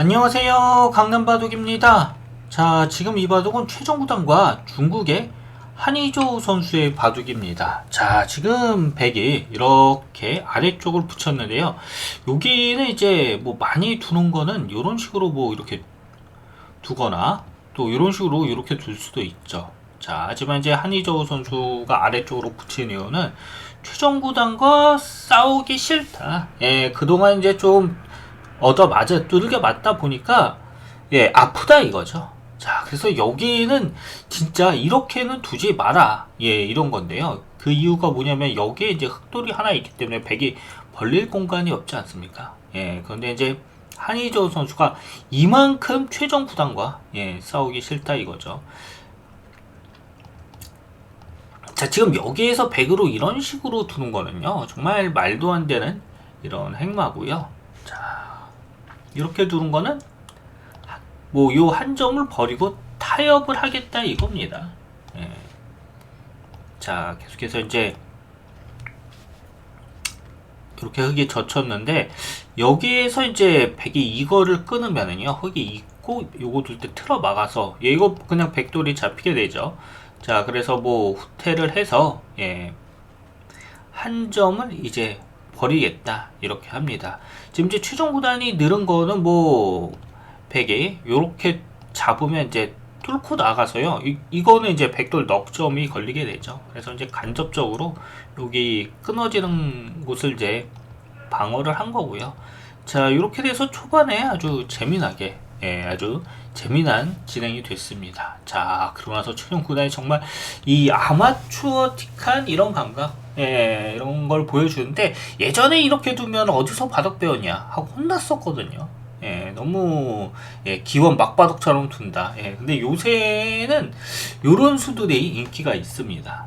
안녕하세요. 강남바둑입니다. 자, 지금 이 바둑은 최종구단과 중국의 한희조 선수의 바둑입니다. 자, 지금 백이 이렇게 아래쪽을 붙였는데요. 여기는 이제 뭐 많이 두는 거는 이런 식으로 뭐 이렇게 두거나 또 이런 식으로 이렇게 둘 수도 있죠. 자, 하지만 이제 한희조 선수가 아래쪽으로 붙인 이유는 최종구단과 싸우기 싫다. 예, 그동안 이제 좀 얻어 맞아 두들겨 맞다 보니까 예 아프다 이거죠. 자 그래서 여기는 진짜 이렇게는 두지 마라 예 이런 건데요. 그 이유가 뭐냐면 여기에 이제 흑돌이 하나 있기 때문에 백이 벌릴 공간이 없지 않습니까? 예 그런데 이제 한희조 선수가 이만큼 최종 구단과 예 싸우기 싫다 이거죠. 자 지금 여기에서 백으로 이런 식으로 두는 거는요 정말 말도 안 되는 이런 행마고요. 자 이렇게 두는 거는 뭐 요 한 점을 버리고 타협을 하겠다 이겁니다. 예. 자 계속해서 이제 이렇게 흙이 젖혔는데 여기에서 이제 백이 이거를 끊으면은요 흙이 있고 요거 둘 때 틀어 막아서 예, 이거 그냥 백돌이 잡히게 되죠. 자 그래서 뭐 후퇴를 해서 예. 한 점을 이제 버리겠다 이렇게 합니다. 지금 이제 최종 구단이 늘은 거는 뭐 100에 요렇게 잡으면 이제 뚫고 나가서요. 이, 이거는 이제 백돌 넉점이 걸리게 되죠. 그래서 이제 간접적으로 여기 끊어지는 곳을 이제 방어를 한 거고요. 자, 이렇게 돼서 초반에 아주 재미나게 예, 아주 재미난 진행이 됐습니다. 자, 그러고 나서 최종 구단이 정말 이 아마추어틱한 이런 감각, 예, 이런 걸 보여주는데 예전에 이렇게 두면 어디서 바둑 배웠냐 하고 혼났었거든요. 예, 너무 예, 기원 막바둑처럼 둔다. 예, 근데 요새는 요런 수들이 인기가 있습니다.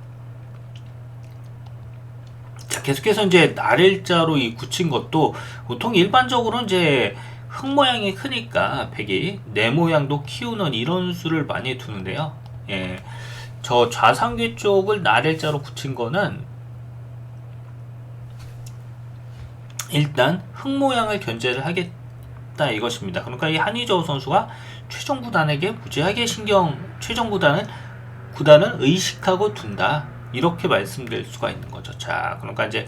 자, 계속해서 이제 날일자로 이 굳힌 것도 보통 일반적으로 이제 흙 모양이 크니까 백이 네 모양도 키우는 이런 수를 많이 두는데요. 예, 저 좌상귀 쪽을 날일자로 굳힌 거는 일단 흙 모양을 견제를 하겠다 이것입니다. 그러니까 이 한희조 선수가 최종 구단에게 무지하게 신경 최종 구단은 구단은 의식하고 둔다 이렇게 말씀드릴 수가 있는 거죠. 자, 그러니까 이제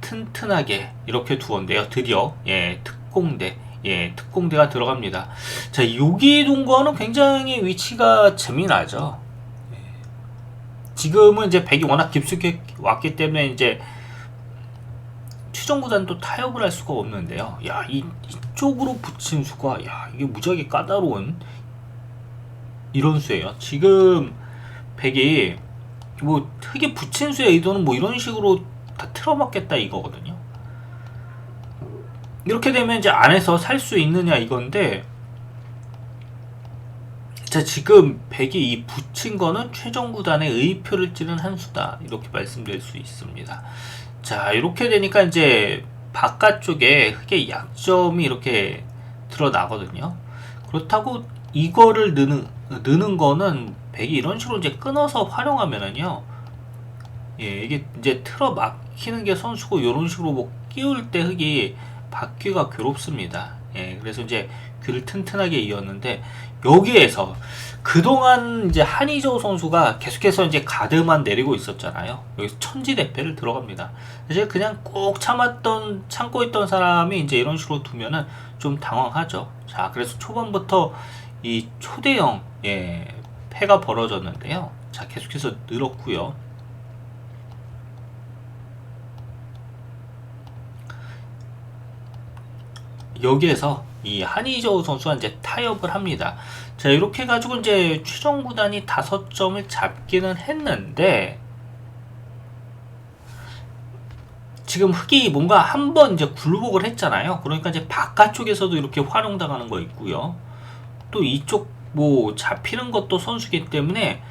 튼튼하게 이렇게 두었는데요. 드디어 예 특공대 예 특공대가 들어갑니다. 자, 여기 둔 거는 굉장히 위치가 재미나죠. 예. 지금은 이제 백이 워낙 깊숙이 왔기 때문에 이제 최종 구단도 타협을 할 수가 없는데요. 야, 이, 이쪽으로 붙인 수가, 야, 이게 무지하게 까다로운 이런 수예요. 지금 백이 뭐 흙에 붙인 수의 의도는 뭐 이런 식으로 다 틀어막겠다 이거거든요. 이렇게 되면 이제 안에서 살 수 있느냐 이건데, 자 지금 백이 이 붙인 거는 최종 구단의 의표를 찌른 한 수다 이렇게 말씀드릴 수 있습니다. 자, 이렇게 되니까 이제 바깥쪽에 흙의 약점이 이렇게 드러나거든요. 그렇다고 이거를 넣는, 넣는 거는 백이 이런 식으로 이제 끊어서 활용하면은요. 예, 이게 이제 틀어 막히는 게 선수고 이런 식으로 뭐 끼울 때 흙이 받기가 괴롭습니다. 예, 그래서 이제 귀를 튼튼하게 이었는데 여기에서 그동안 이제 한희조 선수가 계속해서 이제 가드만 내리고 있었잖아요. 여기서 천지대패를 들어갑니다. 사실 그냥 꼭 참았던 참고 있던 사람이 이제 이런 식으로 두면은 좀 당황하죠. 자, 그래서 초반부터 이 초대형 예, 패가 벌어졌는데요. 자, 계속해서 늘었고요. 여기에서 이 한희조 선수가 이제 타협을 합니다. 자, 이렇게 해가지고 이제 최종 구단이 다섯 점을 잡기는 했는데, 지금 흑이 뭔가 한 번 이제 굴복을 했잖아요. 그러니까 이제 바깥쪽에서도 이렇게 활용당하는 거 있고요. 또 이쪽 뭐 잡히는 것도 선수기 때문에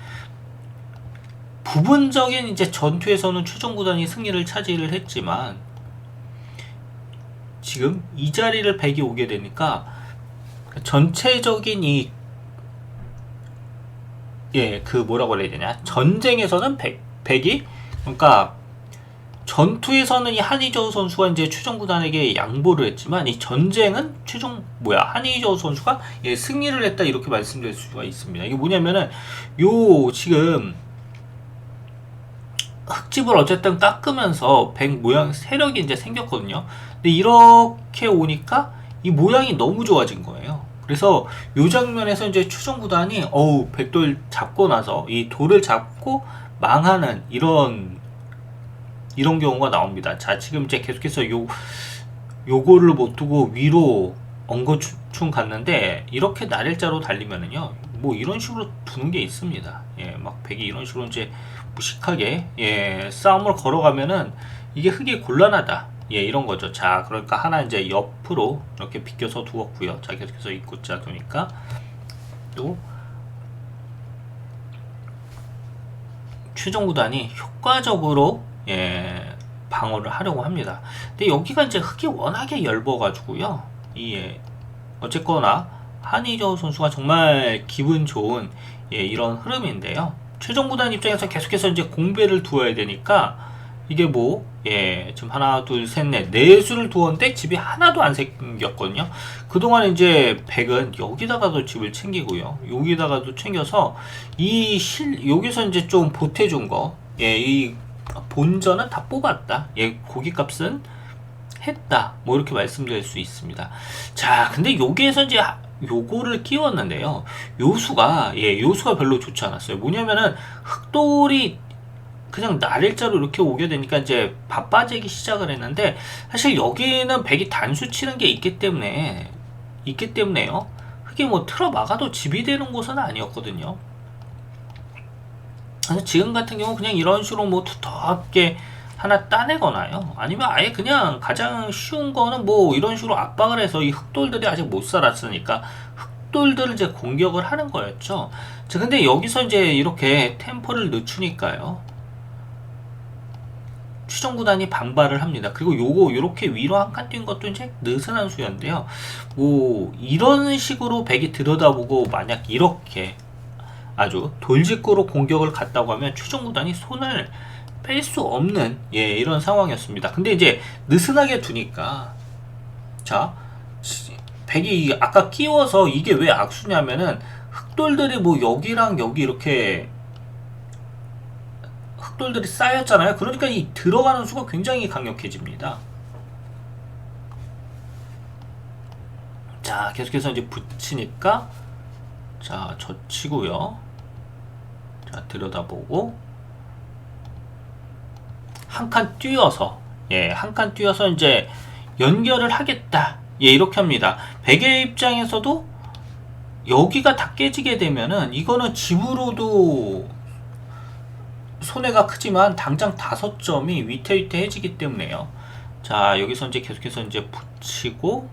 부분적인 이제 전투에서는 최종 구단이 승리를 차지를 했지만 지금 이 자리를 백이 오게 되니까 전체적인 이 예, 그 뭐라고 해야 되냐. 전쟁에서는 백, 백이 그러니까 전투에서는 이 한희저우 선수가 이제 최종 구단에게 양보를 했지만 이 전쟁은 최종 뭐야 한희저우 선수가 예, 승리를 했다 이렇게 말씀드릴 수가 있습니다. 이게 뭐냐면은 요 지금 흙집을 어쨌든 깎으면서 백 모양 세력이 이제 생겼거든요. 근데 이렇게 오니까 이 모양이 너무 좋아진 거예요. 그래서 요 장면에서 이제 추정 구단이 어우 백돌 잡고 나서 이 돌을 잡고 망하는 이런 이런 경우가 나옵니다. 자 지금 이제 계속해서 요 요거를 못 두고 위로 엉거충 갔는데 이렇게 날일자로 달리면은요 뭐 이런 식으로 두는 게 있습니다. 예, 막 백이 이런 식으로 이제 무식하게 예 싸움을 걸어가면은 이게 흙이 곤란하다. 예, 이런 거죠. 자, 그러니까 하나 이제 옆으로 이렇게 비껴서 두었고요. 자, 계속해서 입구자 두니까 또 최종 구단이 효과적으로 예, 방어를 하려고 합니다. 근데 여기가 이제 흙이 워낙에 얇아가지고요. 이 예, 어쨌거나 한희조 선수가 정말 기분 좋은 예, 이런 흐름인데요. 최종 구단 입장에서 계속해서 이제 공배를 두어야 되니까 이게 뭐, 예, 지금 하나, 둘, 셋, 넷, 네 수를 두었는데 집이 하나도 안 생겼거든요. 그동안 이제 백은 여기다가도 집을 챙기고요. 여기다가도 챙겨서 이 실, 여기서 이제 좀 보태준 거, 예, 이 본전은 다 뽑았다. 예, 고기 값은 했다. 뭐 이렇게 말씀드릴 수 있습니다. 자, 근데 여기에서 이제 요거를 끼웠는데요. 요수가, 예, 요수가 별로 좋지 않았어요. 뭐냐면은 흑돌이 그냥 날일자로 이렇게 오게 되니까 이제 바빠지기 시작을 했는데 사실 여기는 백이 단수 치는 게 있기 때문에 있기 때문에요. 그게 뭐 틀어 막아도 집이 되는 곳은 아니었거든요. 그래서 지금 같은 경우 그냥 이런 식으로 뭐 두텁게 하나 따내거나요. 아니면 아예 그냥 가장 쉬운 거는 뭐 이런 식으로 압박을 해서 이 흑돌들이 아직 못 살았으니까 흑돌들을 이제 공격을 하는 거였죠. 자, 근데 여기서 이제 이렇게 템포를 늦추니까요. 추정 구단이 반발을 합니다. 그리고 요거 요렇게 위로 한 칸 뛴 것도 이제 느슨한 수였는데요. 뭐 이런 식으로 백이 들여다보고 만약 이렇게 아주 돌직구로 공격을 갔다고 하면 추정 구단이 손을 뺄 수 없는 예 이런 상황이었습니다. 근데 이제 느슨하게 두니까 자 백이 아까 끼워서 이게 왜 악수냐면은 흑돌들이 뭐 여기랑 여기 이렇게 흑돌들이 쌓였잖아요. 그러니까 이 들어가는 수가 굉장히 강력해집니다. 자, 계속해서 이제 붙이니까 자, 젖히고요. 자, 들여다보고 한 칸 뛰어서 예, 한 칸 뛰어서 이제 연결을 하겠다. 예, 이렇게 합니다. 베개 입장에서도 여기가 다 깨지게 되면은 이거는 집으로도 손해가 크지만 당장 다섯 점이 위태위태해지기 때문에요. 자 여기서 이제 계속해서 이제 붙이고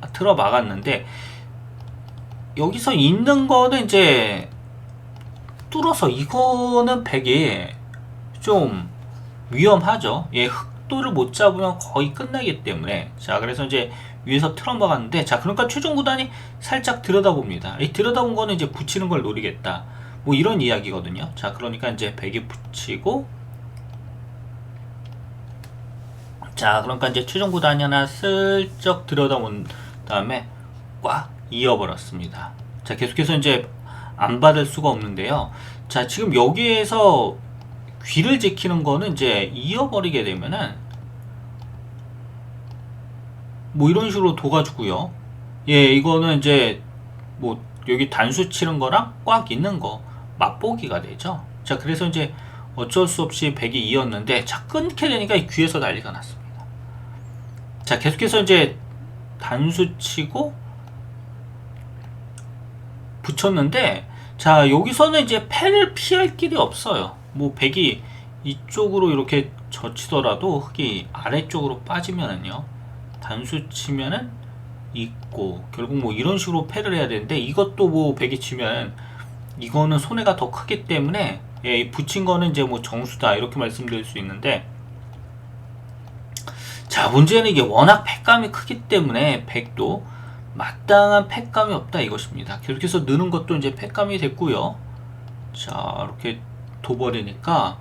아, 들어 막았는데 여기서 있는 거는 이제 뚫어서 이거는 백이 좀 위험하죠. 예, 흑도를 못 잡으면 거의 끝나기 때문에 자 그래서 이제 위에서 틀어 막았는데 자 그러니까 최종 구단이 살짝 들여다봅니다. 이 들여다본 거는 이제 붙이는 걸 노리겠다. 뭐 이런 이야기거든요. 자 그러니까 이제 백에 붙이고 자 그러니까 이제 최종 구단이 하나 슬쩍 들여다본 다음에 꽉 이어버렸습니다. 자 계속해서 이제 안 받을 수가 없는데요. 자 지금 여기에서 귀를 지키는 거는 이제 이어버리게 되면은 뭐 이런 식으로 둬가지고요. 예, 이거는 이제 뭐 여기 단수 치는 거랑 꽉 있는 거 맛보기가 되죠. 자, 그래서 이제 어쩔 수 없이 100이 이었는데 자 끊게 되니까 귀에서 난리가 났습니다. 자, 계속해서 이제 단수 치고 붙였는데 자, 여기서는 이제 패를 피할 길이 없어요. 뭐 100이 이쪽으로 이렇게 젖히더라도 흙이 아래쪽으로 빠지면은요. 단수 치면은 있고 결국 뭐 이런 식으로 패를 해야 되는데 이것도 뭐 백이 치면 이거는 손해가 더 크기 때문에 예, 붙인 거는 이제 뭐 정수다 이렇게 말씀드릴 수 있는데 자 문제는 이게 워낙 팩감이 크기 때문에 백도 마땅한 팩감이 없다 이것입니다. 계속해서 느는 것도 이제 팩감이 됐고요. 자 이렇게 둬버리니까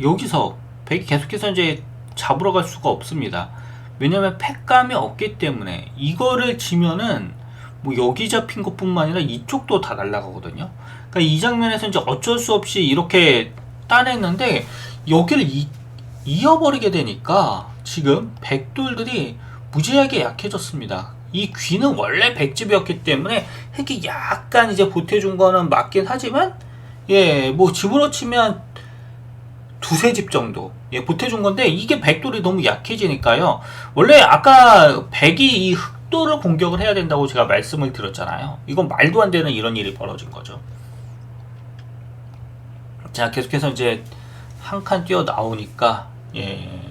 여기서 백이 계속해서 이제 잡으러 갈 수가 없습니다. 왜냐면 하 팩감이 없기 때문에 이거를 지면은 뭐 여기 잡힌 것뿐만 아니라 이쪽도 다 날라가거든요. 그러니까 이 장면에서 이제 어쩔 수 없이 이렇게 따냈는데 여기를 이, 이어버리게 되니까 지금 백돌들이 무지하게 약해졌습니다. 이 귀는 원래 백집이었기 때문에 흙이 약간 이제 보태준 거는 맞긴 하지만 예, 뭐 집으로 치면 두세 집 정도 예, 보태준 건데 이게 백돌이 너무 약해지니까요. 원래 아까 백이 이 흑돌을 공격을 해야 된다고 제가 말씀을 드렸잖아요. 이건 말도 안 되는 이런 일이 벌어진 거죠. 자, 계속해서 이제 한 칸 뛰어 나오니까 예.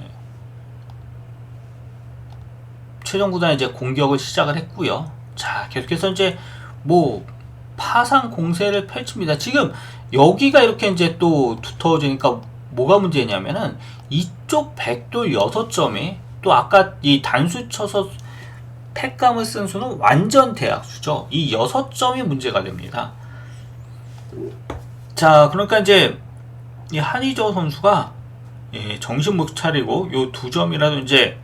최종 구단 이제 공격을 시작을 했고요. 자, 계속해서 이제 뭐 파상 공세를 펼칩니다. 지금 여기가 이렇게 이제 또 두터워지니까 뭐가 문제냐면은 이쪽 백돌 6점이 또 아까 이 단수 쳐서 팩감을 쓴 수는 완전 대학수죠. 이 6점이 문제가 됩니다. 자, 그러니까 이제 이 한희조 선수가 예, 정신 못 차리고 요 두 점이라도 이제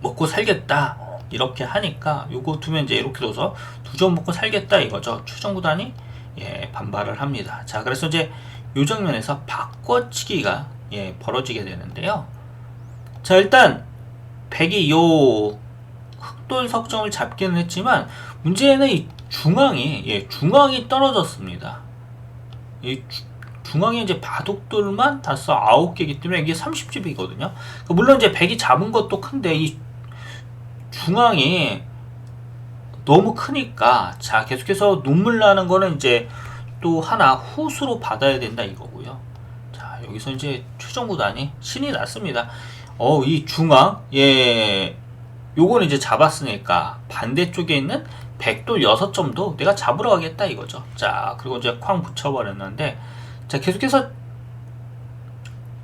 먹고 살겠다 이렇게 하니까 요거 두면 이제 이렇게 둬서 두 점 먹고 살겠다 이거죠. 추정 구단이 예, 반발을 합니다. 자, 그래서 이제 요 장면에서 바꿔치기가 예, 벌어지게 되는데요. 자, 일단 백이 요 흑돌 석점을 잡기는 했지만 문제는 이 중앙이 예, 중앙이 떨어졌습니다. 이 주, 중앙에 이제 바둑돌만 다섯 아홉 개이기 때문에 이게 30집이거든요. 물론 이제 백이 잡은 것도 큰데 이 중앙이 너무 크니까 자 계속해서 눈물 나는 거는 이제 또 하나 후수로 받아야 된다 이거고요. 자 여기서 이제 최종 구단이 신이 났습니다. 어 이 중앙 예 요거는 이제 잡았으니까 반대쪽에 있는 백돌 6점도 내가 잡으러 가겠다 이거죠. 자 그리고 이제 쾅 붙여버렸는데 자 계속해서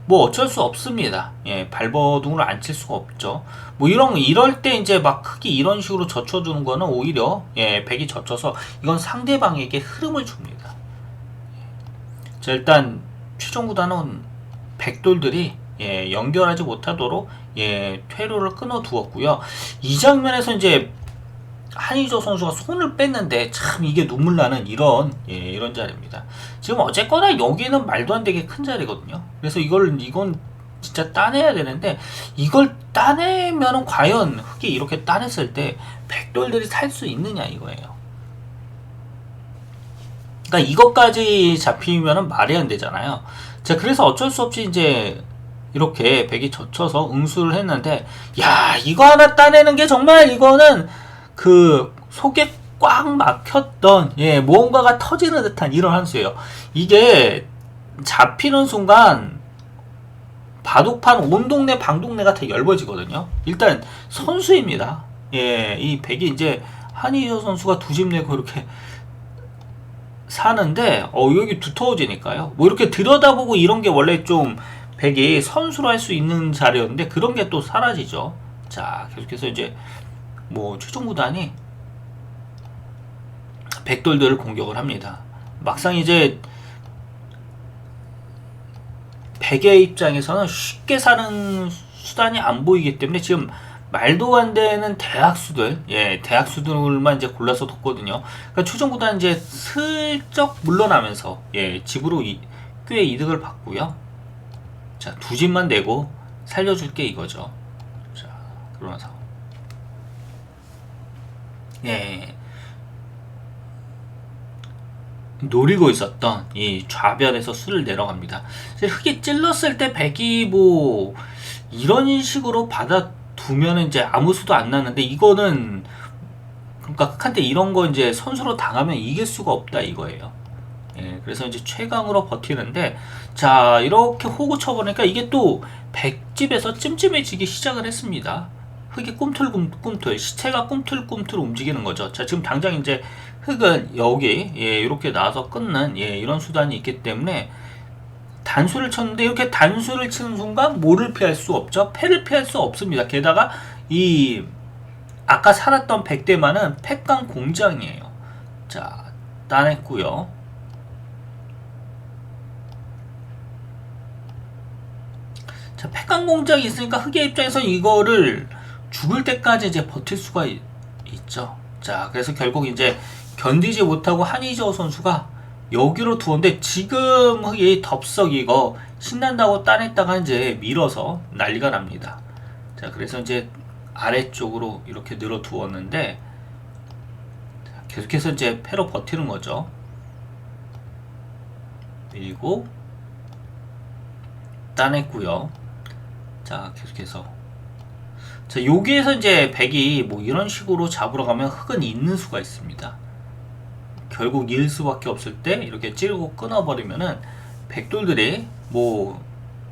뭐 어쩔 수 없습니다. 예, 발버둥을 안 칠 수가 없죠. 뭐 이런 이럴 때 이제 막 크게 이런 식으로 젖혀 주는 거는 오히려 예, 백이 젖혀서 이건 상대방에게 흐름을 줍니다. 자 일단 최종 구단은 백돌들이 예, 연결하지 못하도록 예, 퇴로를 끊어 두었고요. 이 장면에서 이제 한희조 선수가 손을 뺐는데 참 이게 눈물 나는 이런 예, 이런 자리입니다. 지금 어쨌거나 여기는 말도 안 되게 큰 자리거든요. 그래서 이걸 이건 진짜 따내야 되는데 이걸 따내면은 과연 흙이 이렇게 따냈을 때 백돌들이 살 수 있느냐 이거예요. 그러니까 이것까지 잡히면은 말이 안 되잖아요. 자 그래서 어쩔 수 없이 이제 이렇게 백이 젖혀서 응수를 했는데 야 이거 하나 따내는 게 정말 이거는 그 속에 꽉 막혔던 예 무언가가 터지는 듯한 이런 한 수예요. 이게 잡히는 순간 바둑판 온 동네 방 동네가 다 열버지거든요. 일단 선수입니다. 예, 이 백이 이제 한희조 선수가 두 집 내고 이렇게 사는데 어 여기 두터워지니까요. 뭐 이렇게 들여다보고 이런 게 원래 좀 백이 선수로 할 수 있는 자리였는데 그런 게 또 사라지죠. 자, 계속해서 이제 뭐 최종 구단이 백돌들을 공격을 합니다. 막상 이제 백의 입장에서는 쉽게 사는 수단이 안 보이기 때문에 지금 말도 안 되는 대학수들, 예, 대학수들만 이제 골라서 뒀거든요. 그러니까 구단 이제 슬쩍 물러나면서 예, 집으로 이, 꽤 이득을 받고요. 자, 두 집만 내고 살려줄 게 이거죠. 자, 그러면서 예. 노리고 있었던 이 좌변에서 수를 내려갑니다. 흙이 찔렀을 때 백이 뭐 이런 식으로 받아두면 이제 아무 수도 안 나는데 이거는 그러니까 흑한테 이런 거 이제 선수로 당하면 이길 수가 없다 이거예요. 예, 그래서 이제 최강으로 버티는데 자 이렇게 호구 쳐보니까 이게 또 백집에서 찜찜해지기 시작을 했습니다. 흙이 꿈틀꿈틀 시체가 꿈틀꿈틀 움직이는 거죠. 자 지금 당장 이제 흙은 여기 예, 이렇게 나와서 끊는 예, 이런 수단이 있기 때문에 단수를 쳤는데 이렇게 단수를 치는 순간 뭐를 피할 수 없죠? 패를 피할 수 없습니다. 게다가 이 아까 살았던 백대만은 팩강 공장이에요. 자 따냈고요. 자, 팩강 공작이 있으니까 흑의 입장에서 이거를 죽을 때까지 이제 버틸 수가 있, 있죠. 자, 그래서 결국 이제 견디지 못하고 한희저 선수가 여기로 두었는데 지금 흑이 덥석 이거 신난다고 따냈다가 이제 밀어서 난리가 납니다. 자, 그래서 이제 아래쪽으로 이렇게 늘어 두었는데 자, 계속해서 이제 패로 버티는 거죠. 그리고 따냈고요. 자, 계속해서 자, 여기에서 이제 백이 뭐 이런 식으로 잡으러 가면 흑은 있는 수가 있습니다. 결국 일 수밖에 없을 때 이렇게 찌르고 끊어버리면은 백돌들이 뭐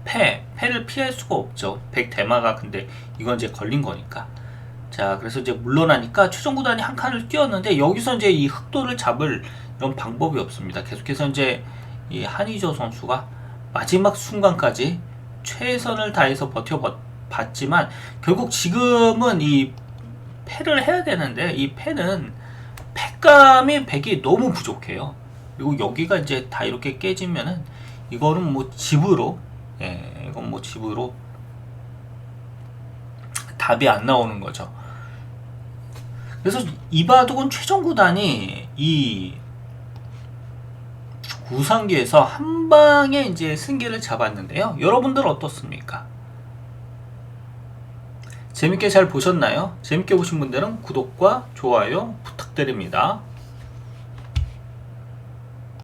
패, 패를 피할 수가 없죠. 백 대마가 근데 이건 이제 걸린 거니까. 자, 그래서 이제 물러나니까 최종 구단이 한 칸을 뛰었는데 여기서 이제 이 흑도를 잡을 이런 방법이 없습니다. 계속해서 이제 이 한희조 선수가 마지막 순간까지 최선을 다해서 버텨 봤지만 결국 지금은 이 패를 해야 되는데 이 패는 패감이 백이 너무 부족해요. 그리고 여기가 이제 다 이렇게 깨지면은 이거는 뭐 집으로 예, 이건 뭐 집으로 답이 안 나오는 거죠. 그래서 이바둑은 최종 구단이 이 우상기에서 한 방에 이제 승기를 잡았는데요. 여러분들 어떻습니까? 재밌게 잘 보셨나요? 재밌게 보신 분들은 구독과 좋아요 부탁드립니다.